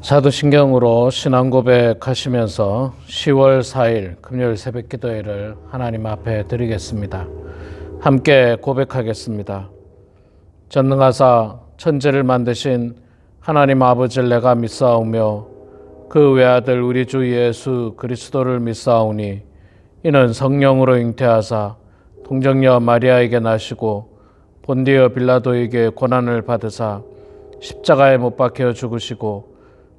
사도신경으로 신앙 고백하시면서 10월 4일 금요일 새벽 기도회를 하나님 앞에 드리겠습니다. 함께 고백하겠습니다. 전능하사 천지를 만드신 하나님 아버지를 내가 믿사오며 그 외아들 우리 주 예수 그리스도를 믿사오니 이는 성령으로 잉태하사 동정녀 마리아에게 나시고 본디어 빌라도에게 고난을 받으사 십자가에 못 박혀 죽으시고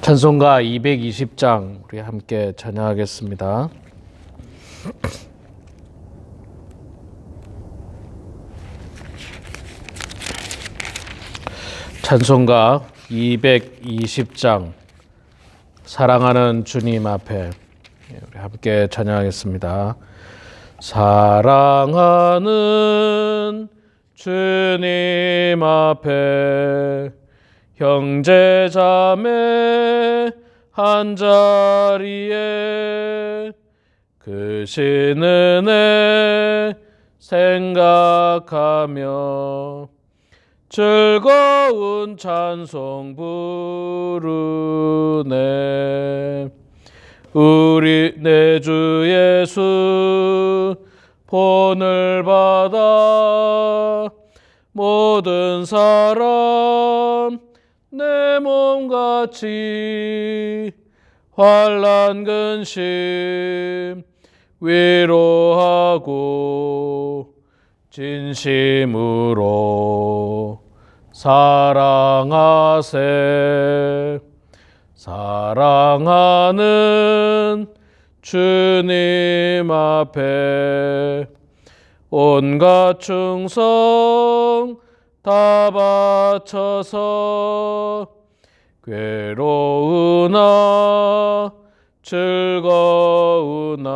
찬송가 220장 우리 함께 찬양하겠습니다. 찬송가 220장 사랑하는 주님 앞에 예, 우리 함께 찬양하겠습니다. 사랑하는 주님 앞에 형제 자매 한 자리에 그 신은혜 생각하며 즐거운 찬송 부르네. 우리 내 주 예수 본을 받아 모든 사람 내 몸같이 환란 근심 위로하고 진심으로 사랑하세. 사랑하는 주님 앞에 온갖 충성 다 바쳐서 괴로우나 즐거우나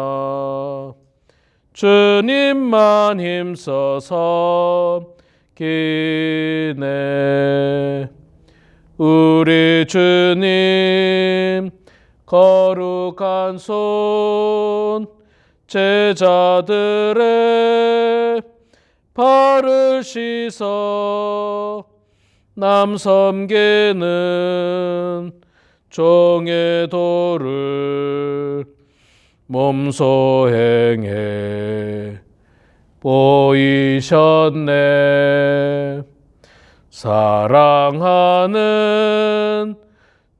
주님만 힘써서 기네 우리 주님 거룩한 손 제자들의 발을 씻어 남 섬기는 종의 도를 몸소 행해 보이셨네. 사랑하는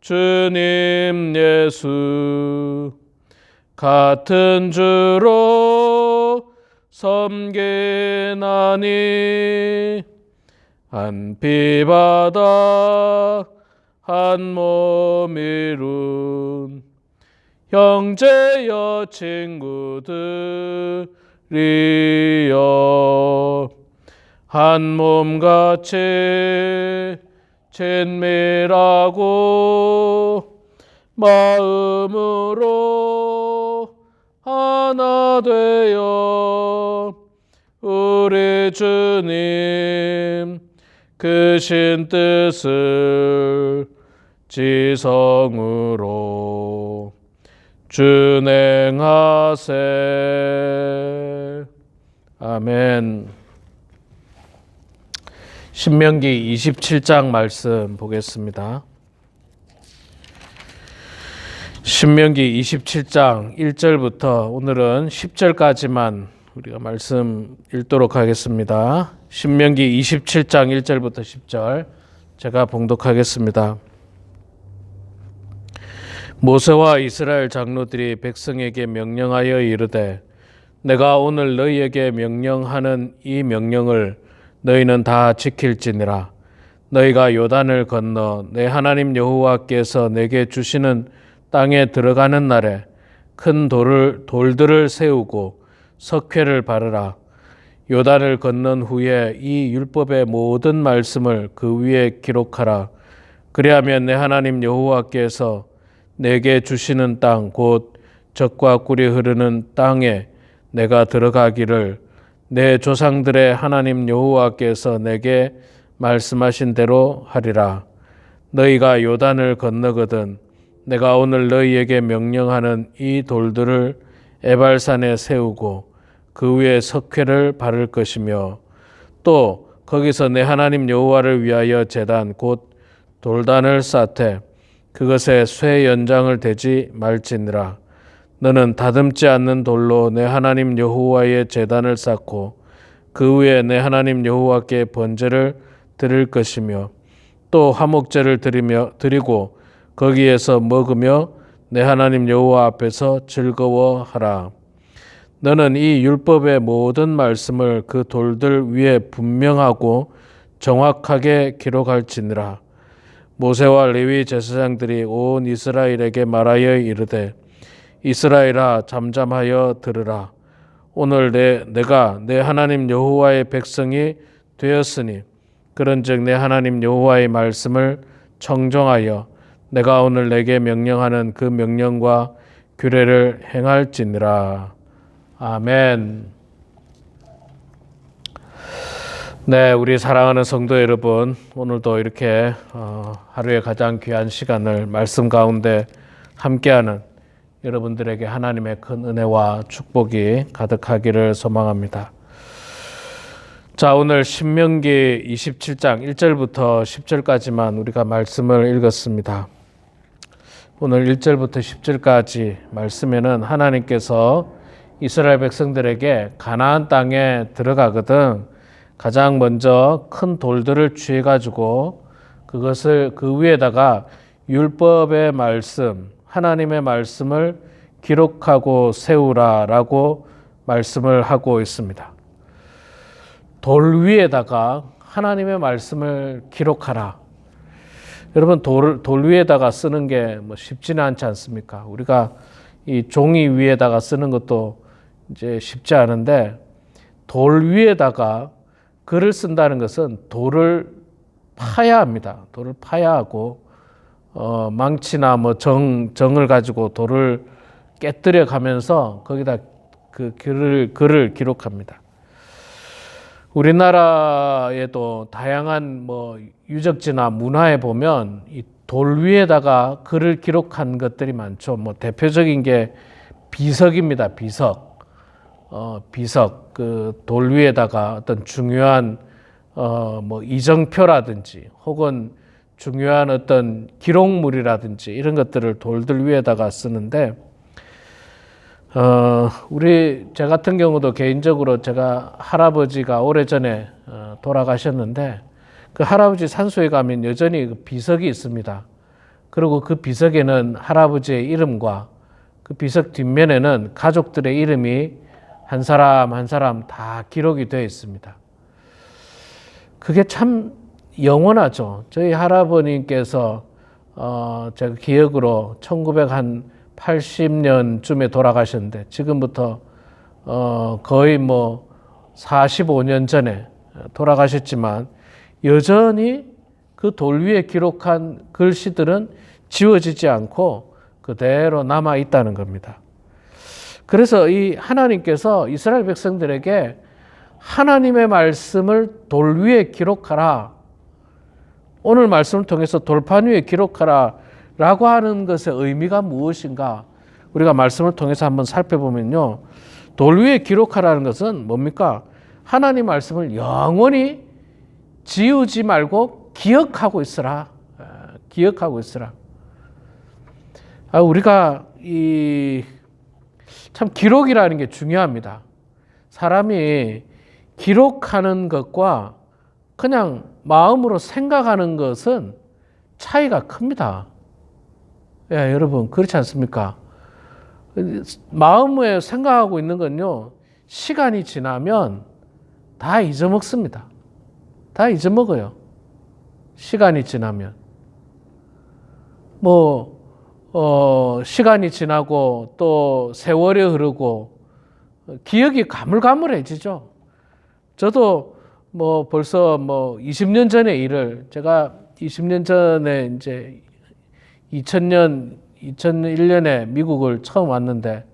주님 예수 같은 주로 섬기나니 한 피바다 한 몸 이룬 형제여 친구들이여 한 몸같이 친밀하고 마음으로 하나 되어 우리 주님 크신 뜻을 지성으로 준행하세. 아멘. 신명기 27장 말씀 보겠습니다. 신명기 27장 1절부터 오늘은 10절까지만 우리가 말씀 읽도록 하겠습니다. 신명기 27장 1절부터 10절 제가 봉독하겠습니다. 모세와 이스라엘 장로들이 백성에게 명령하여 이르되 내가 오늘 너희에게 명령하는 이 명령을 너희는 다 지킬지니라 너희가 요단을 건너 내 하나님 여호와께서 내게 주시는 땅에 들어가는 날에 큰 돌을 돌들을 세우고 석회를 바르라. 요단을 건넌 후에 이 율법의 모든 말씀을 그 위에 기록하라. 그리하면 내 하나님 여호와께서 내게 주시는 땅곧 젖과 꿀이 흐르는 땅에 내가 들어가기를 내 조상들의 하나님 여호와께서 내게 말씀하신 대로 하리라. 너희가 요단을 건너거든 내가 오늘 너희에게 명령하는 이 돌들을 에발산에 세우고 그 위에 석회를 바를 것이며 또 거기서 내 하나님 여호와를 위하여 제단 곧 돌단을 쌓되 그것에 쇠 연장을 대지 말지니라. 너는 다듬지 않는 돌로 내 하나님 여호와의 제단을 쌓고 그 위에 내 하나님 여호와께 번제를 드릴 것이며 또 화목제를 드리며 드리고 거기에서 먹으며 내 하나님 여호와 앞에서 즐거워하라. 너는 이 율법의 모든 말씀을 그 돌들 위에 분명하고 정확하게 기록할지니라. 모세와 레위 제사장들이 온 이스라엘에게 말하여 이르되 이스라엘아 잠잠하여 들으라. 오늘 내 내가 내 하나님 여호와의 백성이 되었으니 그런즉 내 하나님 여호와의 말씀을 청정하여 내가 오늘 내게 명령하는 그 명령과 규례를 행할지니라. 아멘. 네, 우리 사랑하는 성도 여러분, 오늘도 이렇게 어, 하루의 가장 귀한 시간을 말씀 가운데 함께하는 여러분들에게 하나님의 큰 은혜와 축복이 가득하기를 소망합니다. 자, 오늘 신명기 27장 1절부터 10절까지만 우리가 말씀을 읽었습니다. 오늘 1절부터 10절까지 말씀에는 하나님께서 이스라엘 백성들에게 가나안 땅에 들어가거든 가장 먼저 큰 돌들을 취해 가지고 그것을 그 위에다가 율법의 말씀, 하나님의 말씀을 기록하고 세우라라고 말씀을 하고 있습니다. 돌 위에다가 하나님의 말씀을 기록하라. 여러분 돌, 돌 위에다가 쓰는 게 뭐 쉽지는 않지 않습니까? 우리가 이 종이 위에다가 쓰는 것도 이제 쉽지 않은데 돌 위에다가 글을 쓴다는 것은 돌을 파야 합니다. 돌을 파야 하고 어, 망치나 뭐 정, 정을 가지고 돌을 깨뜨려 가면서 거기다 그 글을, 글을 기록합니다. 우리나라에도 다양한 뭐 유적지나 문화에 보면 이 돌 위에다가 글을 기록한 것들이 많죠. 뭐 대표적인 게 비석입니다. 비석. 어, 비석. 그 돌 위에다가 어떤 중요한 어, 뭐 이정표라든지 혹은 중요한 어떤 기록물이라든지 이런 것들을 돌들 위에다가 쓰는데 어, 우리 제 같은 경우도 개인적으로 제가 할아버지가 오래전에 어, 돌아가셨는데 그 할아버지 산소에 가면 여전히 그 비석이 있습니다. 그리고 그 비석에는 할아버지의 이름과 그 비석 뒷면에는 가족들의 이름이 한 사람 한 사람 다 기록이 되어 있습니다. 그게 참 영원하죠. 저희 할아버님께서 어, 제가 기억으로 1980년쯤에 돌아가셨는데 지금부터 어, 거의 뭐 45년 전에 돌아가셨지만 여전히 그 돌 위에 기록한 글씨들은 지워지지 않고 그대로 남아 있다는 겁니다. 그래서 이 하나님께서 이스라엘 백성들에게 하나님의 말씀을 돌 위에 기록하라. 오늘 말씀을 통해서 돌판 위에 기록하라. 라고 하는 것의 의미가 무엇인가? 우리가 말씀을 통해서 한번 살펴보면요. 돌 위에 기록하라는 것은 뭡니까? 하나님 말씀을 영원히 지우지 말고 기억하고 있으라. 기억하고 있으라. 아, 우리가 이 참 기록이라는 게 중요합니다. 사람이 기록하는 것과 그냥 마음으로 생각하는 것은 차이가 큽니다. 예, 여러분, 그렇지 않습니까? 마음에 생각하고 있는 건요, 시간이 지나면 다 잊어먹습니다. 다 잊어먹어요. 시간이 지나면. 뭐, 어, 시간이 지나고 또 세월이 흐르고 기억이 가물가물해지죠. 저도 뭐 벌써 뭐 20년 전의 일을 제가 20년 전에 이제 2000년 2001년에 미국을 처음 왔는데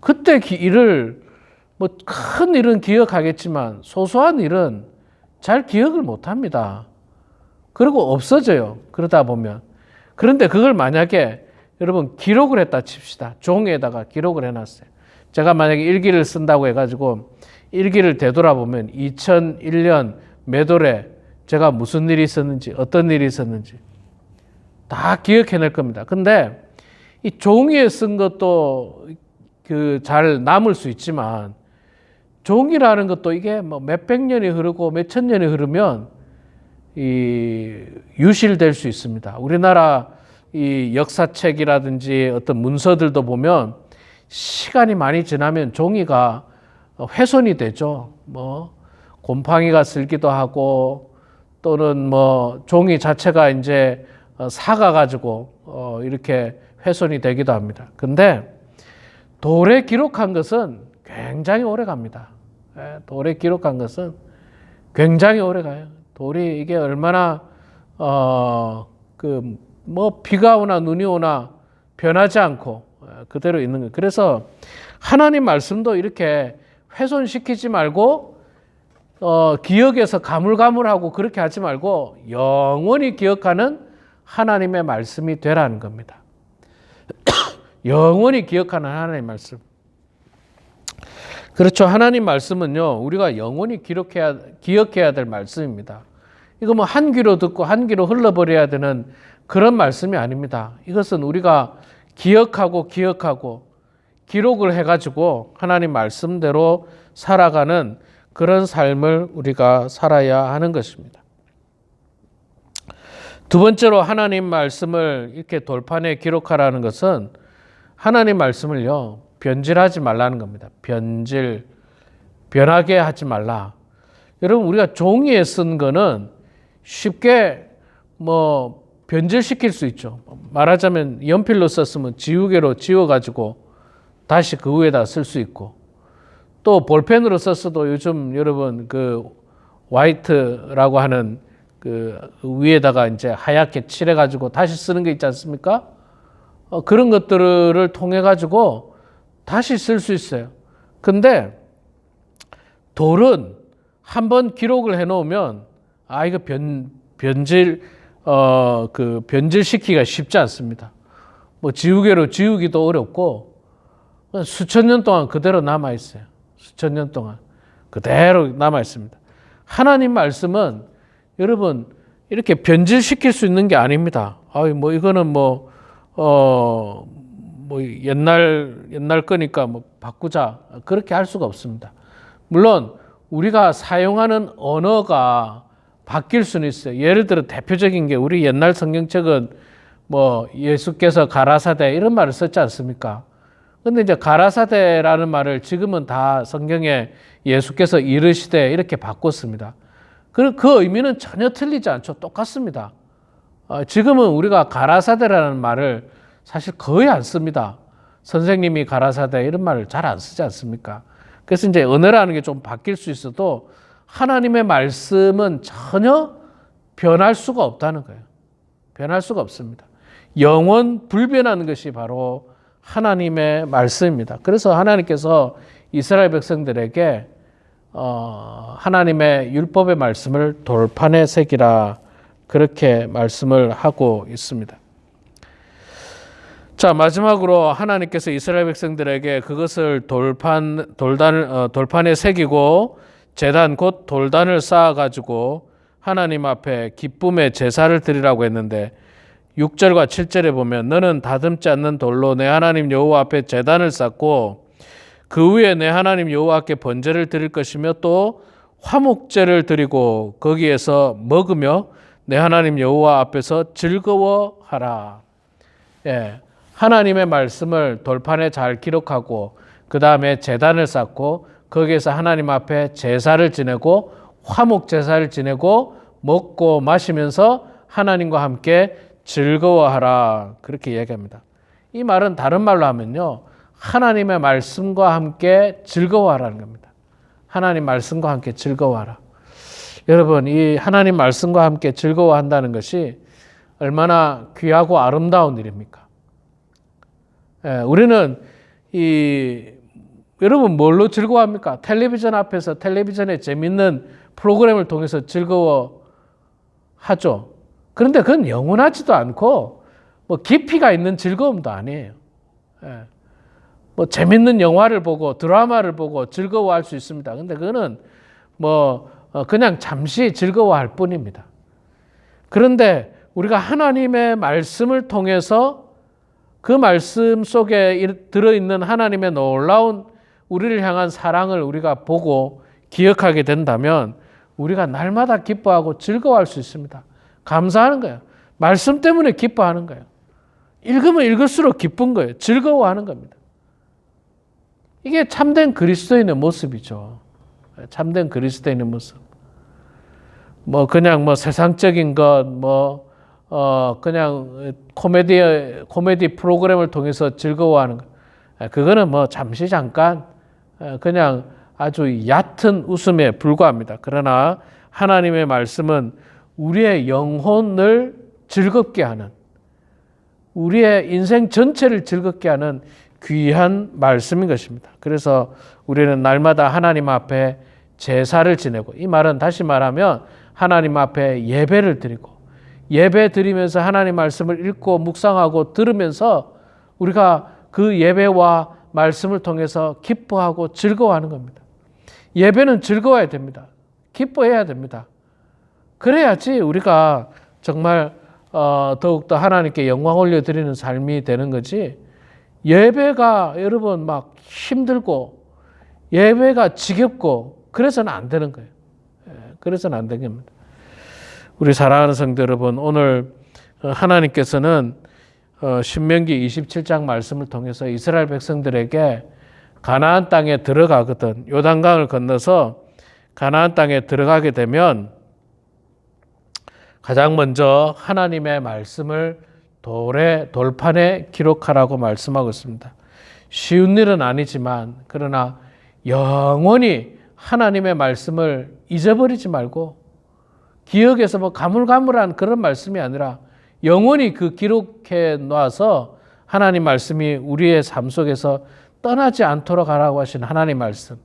그때 기- 일을 뭐 큰 일은 기억하겠지만 소소한 일은 잘 기억을 못 합니다. 그리고 없어져요. 그러다 보면. 그런데 그걸 만약에 여러분 기록을 했다 칩시다. 종이에다가 기록을 해놨어요. 제가 만약에 일기를 쓴다고 해가지고 일기를 되돌아보면 2001년 매돌에 제가 무슨 일이 있었는지 어떤 일이 있었는지 다 기억해낼 겁니다. 근데 이 종이에 쓴 것도 그 잘 남을 수 있지만 종이라는 것도 이게 뭐 몇백 년이 흐르고 몇천 년이 흐르면 이 유실될 수 있습니다. 우리나라 이 역사책이라든지 어떤 문서들도 보면 시간이 많이 지나면 종이가 훼손이 되죠. 뭐 곰팡이가 슬기도 하고 또는 뭐 종이 자체가 이제 사가 가지고 어 이렇게 훼손이 되기도 합니다. 근데 돌에 기록한 것은 굉장히 오래 갑니다. 예, 돌에 기록한 것은 굉장히 오래 가요. 돌이 이게 얼마나 어 그 뭐 비가 오나 눈이 오나 변하지 않고 어, 그대로 있는 거예요. 그래서 하나님 말씀도 이렇게 훼손시키지 말고 어 기억에서 가물가물하고 그렇게 하지 말고 영원히 기억하는 하나님의 말씀이 되라는 겁니다. 영원히 기억하는 하나님 말씀. 그렇죠. 하나님 말씀은요, 우리가 영원히 기록해야, 기억해야 될 말씀입니다. 이거 뭐 한 귀로 듣고 한 귀로 흘러버려야 되는 그런 말씀이 아닙니다. 이것은 우리가 기억하고 기억하고 기록을 해가지고 하나님 말씀대로 살아가는 그런 삶을 우리가 살아야 하는 것입니다. 두 번째로 하나님 말씀을 이렇게 돌판에 기록하라는 것은 하나님 말씀을요, 변질하지 말라는 겁니다. 변질, 변하게 하지 말라. 여러분, 우리가 종이에 쓴 거는 쉽게 뭐 변질시킬 수 있죠. 말하자면 연필로 썼으면 지우개로 지워가지고 다시 그 위에다 쓸 수 있고 또 볼펜으로 썼어도 요즘 여러분 그 화이트라고 하는 그 위에다가 이제 하얗게 칠해가지고 다시 쓰는 게 있지 않습니까? 어, 그런 것들을 통해 가지고 다시 쓸 수 있어요. 근데 돌은 한번 기록을 해 놓으면 아 이거 변 변질 어 그 변질시키기가 쉽지 않습니다. 뭐 지우개로 지우기도 어렵고 수천 년 동안 그대로 남아 있어요. 수천 년 동안 그대로 남아 있습니다. 하나님 말씀은 여러분 이렇게 변질시킬 수 있는 게 아닙니다. 아뭐 이거는 뭐 어, 뭐 옛날 옛날 거니까 뭐 바꾸자 그렇게 할 수가 없습니다. 물론 우리가 사용하는 언어가 바뀔 수는 있어요. 예를 들어 대표적인 게 우리 옛날 성경책은 뭐 예수께서 가라사대 이런 말을 썼지 않습니까? 근데 이제 가라사대라는 말을 지금은 다 성경에 예수께서 이르시되 이렇게 바꿨습니다. 그, 그 의미는 전혀 틀리지 않죠. 똑같습니다. 어, 지금은 우리가 가라사대라는 말을 사실 거의 안 씁니다. 선생님이 가라사대 이런 말을 잘 안 쓰지 않습니까? 그래서 이제 언어라는 게 좀 바뀔 수 있어도 하나님의 말씀은 전혀 변할 수가 없다는 거예요. 변할 수가 없습니다. 영원 불변하는 것이 바로 하나님의 말씀입니다. 그래서 하나님께서 이스라엘 백성들에게 어, 하나님의 율법의 말씀을 돌판에 새기라 그렇게 말씀을 하고 있습니다. 자 마지막으로 하나님께서 이스라엘 백성들에게 그것을 돌판 돌단을 어, 돌판에 새기고 제단 곧 돌단을 쌓아 가지고 하나님 앞에 기쁨의 제사를 드리라고 했는데 6절과 7절에 보면 너는 다듬지 않는 돌로 내 하나님 여호와 앞에 제단을 쌓고 그 위에 내 하나님 여호와께 번제를 드릴 것이며 또 화목제를 드리고 거기에서 먹으며 내 하나님 여호와 앞에서 즐거워하라. 예. 하나님의 말씀을 돌판에 잘 기록하고 그 다음에 제단을 쌓고 거기에서 하나님 앞에 제사를 지내고 화목 제사를 지내고 먹고 마시면서 하나님과 함께 즐거워하라 그렇게 얘기합니다. 이 말은 다른 말로 하면요 하나님의 말씀과 함께 즐거워하라는 겁니다. 하나님 말씀과 함께 즐거워하라. 여러분, 이 하나님 말씀과 함께 즐거워한다는 것이 얼마나 귀하고 아름다운 일입니까? 예, 우리는 이 여러분 뭘로 즐거워합니까? 텔레비전 앞에서 텔레비전의 재밌는 프로그램을 통해서 즐거워하죠. 그런데 그건 영원하지도 않고 뭐 깊이가 있는 즐거움도 아니에요. 예. 뭐 재밌는 영화를 보고 드라마를 보고 즐거워할 수 있습니다. 근데 그거는 뭐 어, 그냥 잠시 즐거워할 뿐입니다. 그런데 우리가 하나님의 말씀을 통해서 그 말씀 속에 들어있는 하나님의 놀라운 우리를 향한 사랑을 우리가 보고 기억하게 된다면 우리가 날마다 기뻐하고 즐거워할 수 있습니다. 감사하는 거예요. 말씀 때문에 기뻐하는 거예요. 읽으면 읽을수록 기쁜 거예요. 즐거워하는 겁니다. 이게 참된 그리스도인의 모습이죠. 참된 그리스도인의 모습. 뭐 그냥 뭐 세상적인 것, 뭐 어, 그냥 코미디, 코미디 프로그램을 통해서 즐거워하는 것. 그거는 뭐 잠시 잠깐, 그냥 아주 얕은 웃음에 불과합니다. 그러나 하나님의 말씀은 우리의 영혼을 즐겁게 하는, 우리의 인생 전체를 즐겁게 하는 귀한 말씀인 것입니다. 그래서 우리는 날마다 하나님 앞에 제사를 지내고, 이 말은 다시 말하면 하나님 앞에 예배를 드리고, 예배 드리면서 하나님 말씀을 읽고 묵상하고 들으면서 우리가 그 예배와 말씀을 통해서 기뻐하고 즐거워하는 겁니다. 예배는 즐거워야 됩니다. 기뻐해야 됩니다. 그래야지 우리가 정말 어, 더욱더 하나님께 영광 올려드리는 삶이 되는 거지. 예배가 여러분 막 힘들고 예배가 지겹고 그래서는 안 되는 거예요. 예, 그래서는 안 되는 겁니다. 우리 사랑하는 성도 여러분, 오늘 어, 하나님께서는 어, 신명기 27장 말씀을 통해서 이스라엘 백성들에게 가나안 땅에 들어가거든 요단강을 건너서 가나안 땅에 들어가게 되면 가장 먼저 하나님의 말씀을 돌에 돌판에 기록하라고 말씀하고 있습니다. 쉬운 일은 아니지만 그러나 영원히 하나님의 말씀을 잊어버리지 말고 기억에서 뭐 가물가물한 그런 말씀이 아니라 영원히 그 기록해 놔서 하나님 말씀이 우리의 삶 속에서 떠나지 않도록 하라고 하신 하나님 말씀.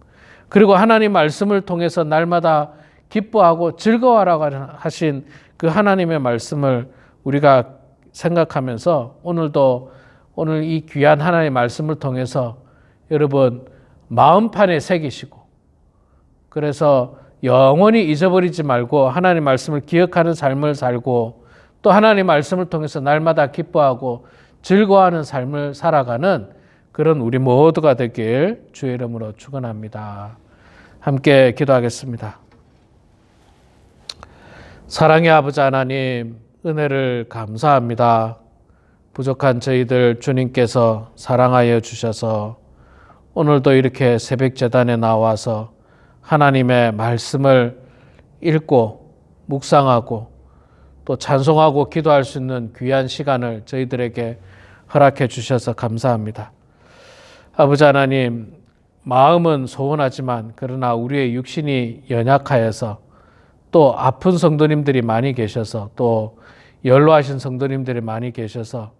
그리고 하나님 말씀을 통해서 날마다 기뻐하고 즐거워하라고 하신 그 하나님의 말씀을 우리가 생각하면서 오늘도 오늘 이 귀한 하나님의 말씀을 통해서 여러분 마음판에 새기시고 그래서 영원히 잊어버리지 말고 하나님 말씀을 기억하는 삶을 살고 또 하나님 말씀을 통해서 날마다 기뻐하고 즐거워하는 삶을 살아가는 그런 우리 모두가 되길 주의 이름으로 축원합니다. 함께 기도하겠습니다. 사랑의 아버지 하나님 은혜를 감사합니다. 부족한 저희들 주님께서 사랑하여 주셔서 오늘도 이렇게 새벽 재단에 나와서 하나님의 말씀을 읽고 묵상하고 또 찬송하고 기도할 수 있는 귀한 시간을 저희들에게 허락해 주셔서 감사합니다. 아버지 하나님, 마음은 소원하지만 그러나 우리의 육신이 연약하여서 또 아픈 성도님들이 많이 계셔서 또 연로하신 성도님들이 많이 계셔서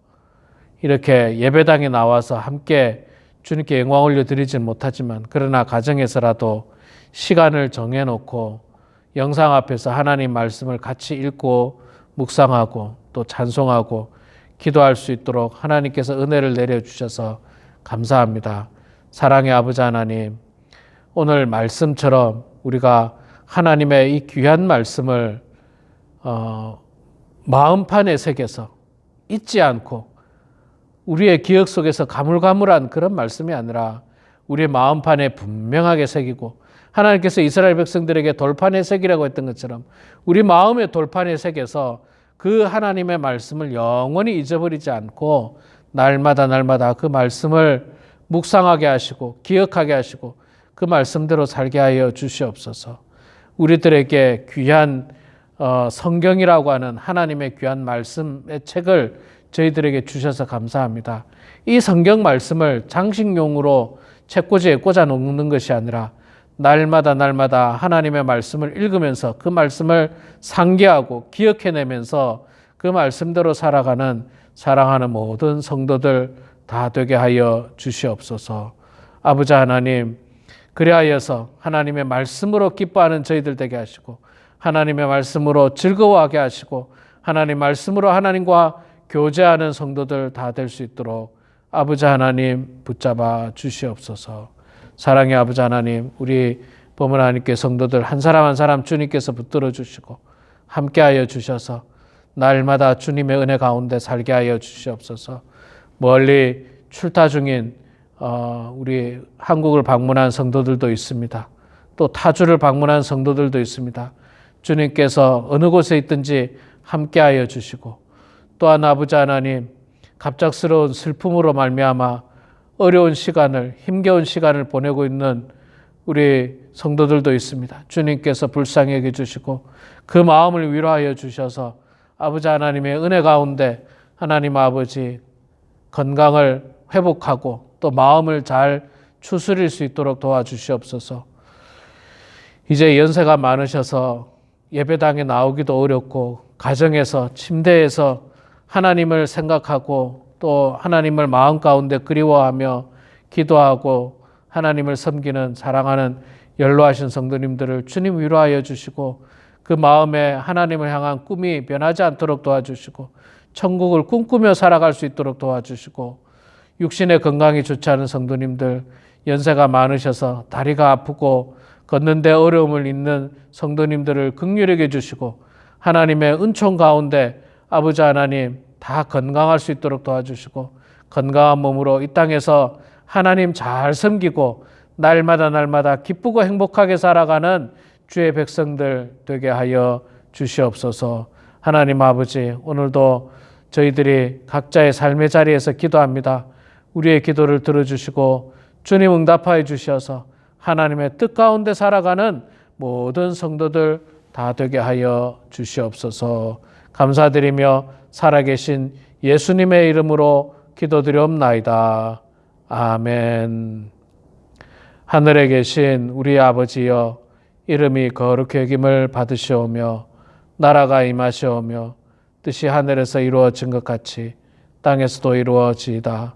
이렇게 예배당에 나와서 함께 주님께 영광 올려드리진 못하지만 그러나 가정에서라도 시간을 정해놓고 영상 앞에서 하나님 말씀을 같이 읽고 묵상하고 또 찬송하고 기도할 수 있도록 하나님께서 은혜를 내려주셔서 감사합니다. 사랑의 아버지 하나님, 오늘 말씀처럼 우리가 하나님의 이 귀한 말씀을 어, 마음판에 새겨서 잊지 않고 우리의 기억 속에서 가물가물한 그런 말씀이 아니라 우리의 마음판에 분명하게 새기고 하나님께서 이스라엘 백성들에게 돌판에 새기라고 했던 것처럼 우리 마음의 돌판에 새겨서 그 하나님의 말씀을 영원히 잊어버리지 않고 날마다 날마다 그 말씀을 묵상하게 하시고 기억하게 하시고 그 말씀대로 살게 하여 주시옵소서. 우리들에게 귀한 어, 성경이라고 하는 하나님의 귀한 말씀의 책을 저희들에게 주셔서 감사합니다. 이 성경 말씀을 장식용으로 책꽂이에 꽂아 놓는 것이 아니라 날마다 날마다 하나님의 말씀을 읽으면서 그 말씀을 상기하고 기억해내면서 그 말씀대로 살아가는 사랑하는 모든 성도들 다 되게 하여 주시옵소서. 아버지 하나님, 그리하여서 하나님의 말씀으로 기뻐하는 저희들 되게 하시고 하나님의 말씀으로 즐거워하게 하시고 하나님 말씀으로 하나님과 교제하는 성도들 다 될 수 있도록 아버지 하나님 붙잡아 주시옵소서. 사랑의 아버지 하나님, 우리 범은 하나님께 성도들 한 사람 한 사람 주님께서 붙들어 주시고 함께하여 주셔서 날마다 주님의 은혜 가운데 살게 하여 주시옵소서. 멀리 출타 중인 어, 우리 한국을 방문한 성도들도 있습니다. 또 타주를 방문한 성도들도 있습니다. 주님께서 어느 곳에 있든지 함께하여 주시고 또한 아버지 하나님 갑작스러운 슬픔으로 말미암아 어려운 시간을 힘겨운 시간을 보내고 있는 우리 성도들도 있습니다. 주님께서 불쌍히 여겨 주시고 그 마음을 위로하여 주셔서 아버지 하나님의 은혜 가운데 하나님 아버지 건강을 회복하고 또 마음을 잘 추스릴 수 있도록 도와주시옵소서. 이제 연세가 많으셔서 예배당에 나오기도 어렵고 가정에서 침대에서 하나님을 생각하고 또 하나님을 마음 가운데 그리워하며 기도하고 하나님을 섬기는 사랑하는 연로하신 성도님들을 주님 위로하여 주시고 그 마음에 하나님을 향한 꿈이 변하지 않도록 도와주시고 천국을 꿈꾸며 살아갈 수 있도록 도와주시고 육신의 건강이 좋지 않은 성도님들 연세가 많으셔서 다리가 아프고 걷는데 어려움을 있는 성도님들을 극률하게 주시고 하나님의 은총 가운데 아버지 하나님 다 건강할 수 있도록 도와주시고 건강한 몸으로 이 땅에서 하나님 잘 섬기고 날마다 날마다 기쁘고 행복하게 살아가는 주의 백성들 되게 하여 주시옵소서. 하나님 아버지 오늘도 저희들이 각자의 삶의 자리에서 기도합니다. 우리의 기도를 들어주시고 주님 응답하여 주셔서 하나님의 뜻 가운데 살아가는 모든 성도들 다 되게 하여 주시옵소서. 감사드리며 살아계신 예수님의 이름으로 기도드리옵나이다. 아멘. 하늘에 계신 우리 아버지여 이름이 거룩히 여김을 받으시오며 나라가 임하시오며 뜻이 하늘에서 이루어진 것 같이 땅에서도 이루어지이다.